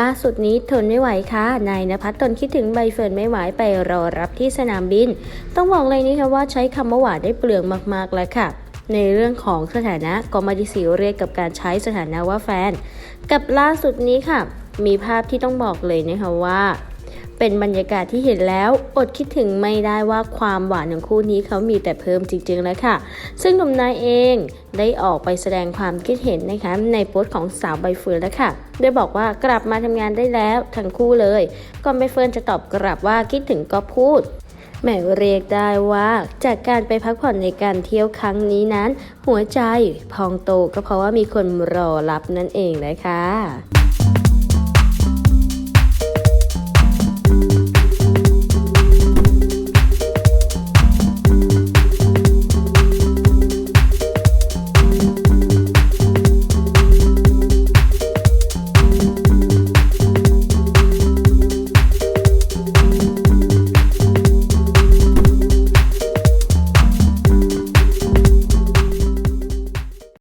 ล่าสุดนี้ทนไม่ไหวค่ะ นายนภัสตนคิดถึงใบเฟิร์นไม่ไหวไปรอรับที่สนามบิน ต้องบอกเลยนี่ค่ะว่าใช้คำว่าหวานได้เปลืองมากๆแล้วค่ะ ในเรื่องของสถานะก็มาด้ซีเรียกกับการใช้สถานะว่าแฟน กับล่าสุดนี้ค่ะ มีภาพที่ต้องบอกเลยนะคะว่า เป็นบรรยากาศที่เห็นแล้วอดคิดถึงไม่ได้ว่าความหวานของคู่นี้เขามีแต่เพิ่มจริงๆแล้วค่ะ ซึ่งหนุ่มนายเองได้ออกไปแสดงความคิดเห็นนะคะในโพสต์ของสาวใบเฟิร์นแล้วค่ะโดยบอกว่ากลับมาทำงานได้แล้วทั้งคู่เลยก่อนใบเฟิร์นจะตอบกลับว่าคิดถึงก็พูดแหมเรียกได้ว่าจากการไปพักผ่อนในการเที่ยวครั้งนี้นั้น หัวใจพองโตก็เพราะว่ามีคนรอรับนั่นเองเลยค่ะ